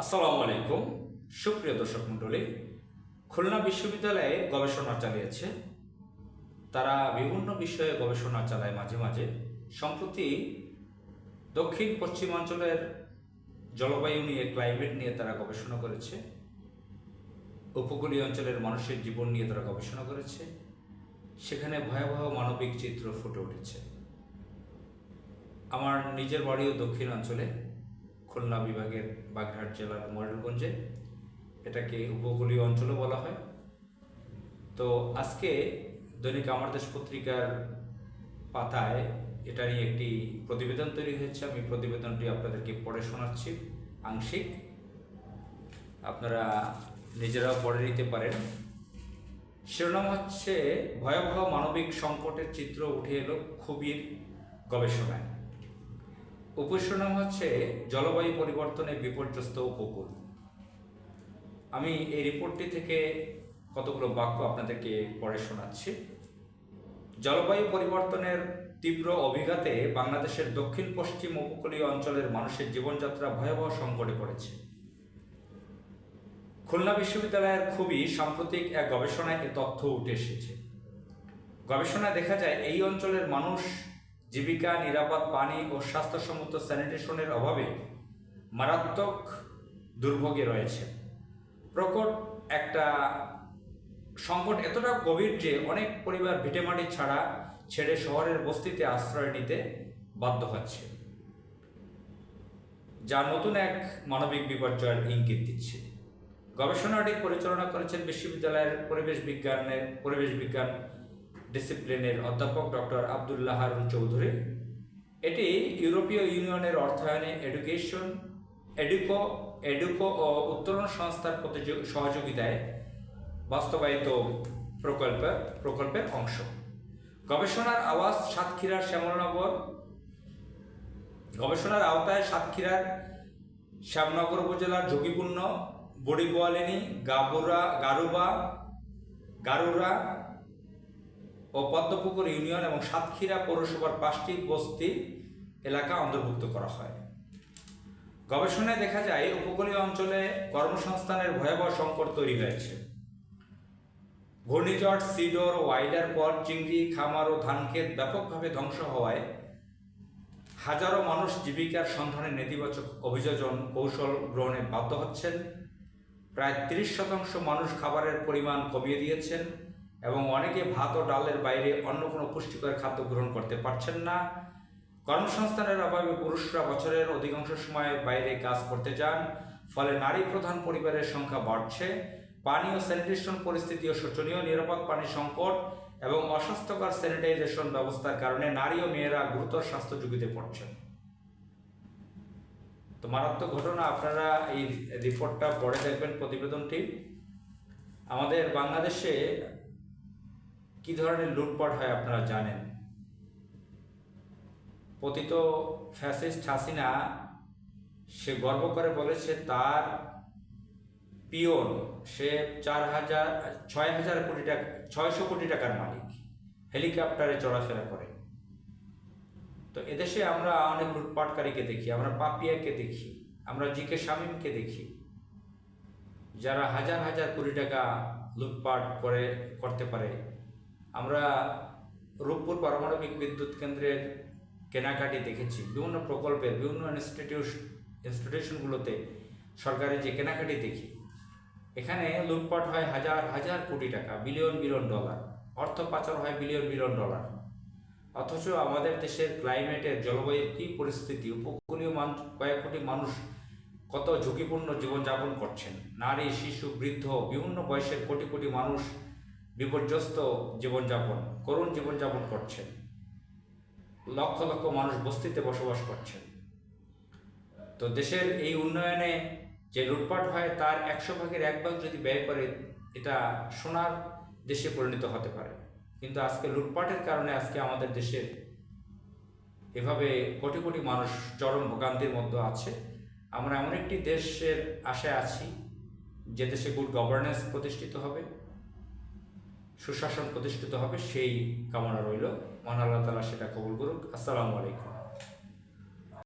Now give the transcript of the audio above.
আসসালামু আলাইকুম। সুপ্রিয় দর্শক মণ্ডলী, খুলনা বিশ্ববিদ্যালয়ে গবেষণা চালিয়েছে। তারা বিভিন্ন বিষয়ে গবেষণা চালায় মাঝে মাঝে। সম্প্রতি দক্ষিণ পশ্চিমাঞ্চলের জলবায়ু নিয়ে, ক্লাইমেট নিয়ে তারা গবেষণা করেছে। উপকূলীয় অঞ্চলের মানুষের জীবন নিয়ে তারা গবেষণা করেছে। সেখানে ভয়াবহ মানবিক চিত্র ফুটে উঠেছে। আমার নিজের বাড়িও দক্ষিণ অঞ্চলে খুলনা বিভাগের বাগেরহাট জেলার মডেলগঞ্জে এটাকে উপকূলীয় অঞ্চলও বলা হয়। তো আজকে দৈনিক আমার দেশ পত্রিকার পাতায় এটা নিয়ে একটি প্রতিবেদন তৈরি হয়েছে। আমি প্রতিবেদনটি আপনাদেরকে পড়ে শোনাচ্ছি আংশিক। আপনারা নিজেরাও পড়ে নিতে পারেন। শিরোনাম হচ্ছে, ভয়াবহ মানবিক সংকটের চিত্র উঠে এলো খুবির গবেষণায়। উপশিরোনাম হচ্ছে জলবায়ু পরিবর্তনে বিপর্যস্ত উপকূল। আমি এই রিপোর্টটি থেকে কতগুলো বাক্য আপনাদেরকে পড়ে শোনাচ্ছি। জলবায়ু পরিবর্তনের তীব্র অভিঘাতে বাংলাদেশের দক্ষিণ পশ্চিম উপকূলীয় অঞ্চলের মানুষের জীবনযাত্রা ভয়াবহ সংকটে পড়েছে। খুলনা বিশ্ববিদ্যালয়ের খুবই সাম্প্রতিক এক গবেষণায় এ তথ্য উঠে এসেছে। গবেষণায় দেখা যায় এই অঞ্চলের মানুষ জীবিকা, নিরাপদ পানি ও স্বাস্থ্যসম্মত স্যানিটেশনের অভাবে মারাত্মক দুর্ভোগে রয়েছে। প্রকট একটা সংকট এতটা গভীর যে অনেক পরিবার ভিটেমাটি ছাড়া ছেড়ে শহরের বস্তিতে আশ্রয় নিতে বাধ্য হচ্ছে। যা নতুন এক মানবিক বিপর্যয়ের ইঙ্গিত দিচ্ছে। গবেষণাটি পরিচালনা করেছেন বিশ্ববিদ্যালয়ের পরিবেশ বিজ্ঞানের পরিবেশ বিজ্ঞান ডিসিপ্লিনের অধ্যাপক ডক্টর আবদুল্লাহ হারুন চৌধুরী। এটি ইউরোপীয় ইউনিয়নের অর্থায়নে এডুকেশন এডুকো এডুকো ও উত্তরণ সংস্থার সহযোগিতায় বাস্তবায়িত প্রকল্প, প্রকল্পের অংশ। গবেষণার আওয়াজ সাতক্ষীরার শ্যামলনগর। গবেষণার আওতায় সাতক্ষীরার শ্যামনগর উপজেলার ঝুঁকিপূর্ণ, বড়িগোয়ালিনী, গাবুরা, গারুবা, গারুরা ও পদ্মপুকুর ইউনিয়ন এবং সাতক্ষীরা পৌরসভার পাঁচটি বস্তি এলাকা অন্তর্ভুক্ত করা হয়। গবেষণায় দেখা যায়, উপকূলীয় অঞ্চলে কর্মসংস্থানের ভয়াবহ সংকট তৈরি হয়েছে। ঘূর্ণিঝড়, সিডর, ওয়াইডার পর চিংড়ি, খামার ও ধানক্ষেত ব্যাপকভাবে ধ্বংস হওয়ায় হাজারো মানুষ জীবিকার সন্ধানে নেতিবাচক অভিযোজন কৌশল গ্রহণে বাধ্য হচ্ছেন। প্রায় তিরিশ শতাংশ মানুষ খাবারের পরিমাণ কমিয়ে দিয়েছেন। এবং অনেকে ভাত ও ডালের বাইরে অন্য কোনো পুষ্টিকর খাদ্য গ্রহণ করতে পারছেন না। কর্মসংস্থানের অভাবে পুরুষরা বছরের অধিকাংশ সময় বাইরে কাজ করতে যান, ফলে নারী প্রধান পরিবারের সংখ্যা বাড়ছে। পানি ও স্যানিটেশন পরিস্থিতি ও শোচনীয়, নিরাপদ পানি সংকট এবং অস্বাস্থ্যকর স্যানিটাইজেশন ব্যবস্থার কারণে নারী ও মেয়েরা গুরুতর স্বাস্থ্য ঝুঁকিতে পড়ছেন। তো মারাত্মক ঘটনা, আপনারা এই রিপোর্টটা পড়ে দেখবেন প্রতিবেদনটি। আমাদের বাংলাদেশে কি ধরনের লুটপাট হয় আপনারা জানেন? পতিত ফ্যাসিস্ট হাসিনা সে গর্ব করে বলেছে তার পিওন, সে চার হাজার, ছয় হাজার কোটি টাকা, ছয়শো কোটি টাকার মালিক, হেলিকপ্টারে চলাফেরা করে। তো এদেশে আমরা অনেক লুটপাটকারীকে দেখি, আমরা পাপিয়াকে দেখি, আমরা জিকে শামীমকে দেখি, যারা হাজার হাজার কোটি টাকা লুটপাট করে, করতে পারে। আমরা রূপপুর পারমাণবিক বিদ্যুৎ কেন্দ্রের কেনাকাটি দেখেছি। বিভিন্ন প্রকল্পের, বিভিন্ন ইনস্টিটিউশ ইনস্টিটিউশনগুলোতে সরকারি যে কেনাকাটি দেখি, এখানে লুটপাট হয় হাজার হাজার কোটি টাকা, বিলিয়ন বিলিয়ন ডলার। অর্থ পাচার হয় বিলিয়ন বিলিয়ন ডলার। অথচ আমাদের দেশের ক্লাইমেটের জলবায়ুর কী পরিস্থিতি, উপকূলীয় মান কয়েক কোটি মানুষ কত ঝুঁকিপূর্ণ জীবনযাপন করছেন। নারী, শিশু, বৃদ্ধ, বিভিন্ন বয়সের কোটি কোটি মানুষ বিপর্যস্ত জীবনযাপন, করুণ জীবনযাপন করছেন। লক্ষ লক্ষ মানুষ বস্তিতে বসবাস করছেন। তো দেশের এই উন্নয়নে যে লুটপাট হয়, তার একশো ভাগের এক ভাগ যদি ব্যয় করে, এটা সোনার দেশে পরিণত হতে পারে। কিন্তু আজকে লুটপাটের কারণে আজকে আমাদের দেশের এভাবে কোটি কোটি মানুষ চরম ভোগান্তির মধ্যে আছে। আমরা এমন একটি দেশের আশায় আছি, যে দেশে গুড গভর্নেন্স প্রতিষ্ঠিত হবে। সুশাসন প্রতিষ্ঠিত হবে সেই কামনা রইল। মহান আল্লাহ তালা সেটা কবুল করুক। আসসালামু আলাইকুম।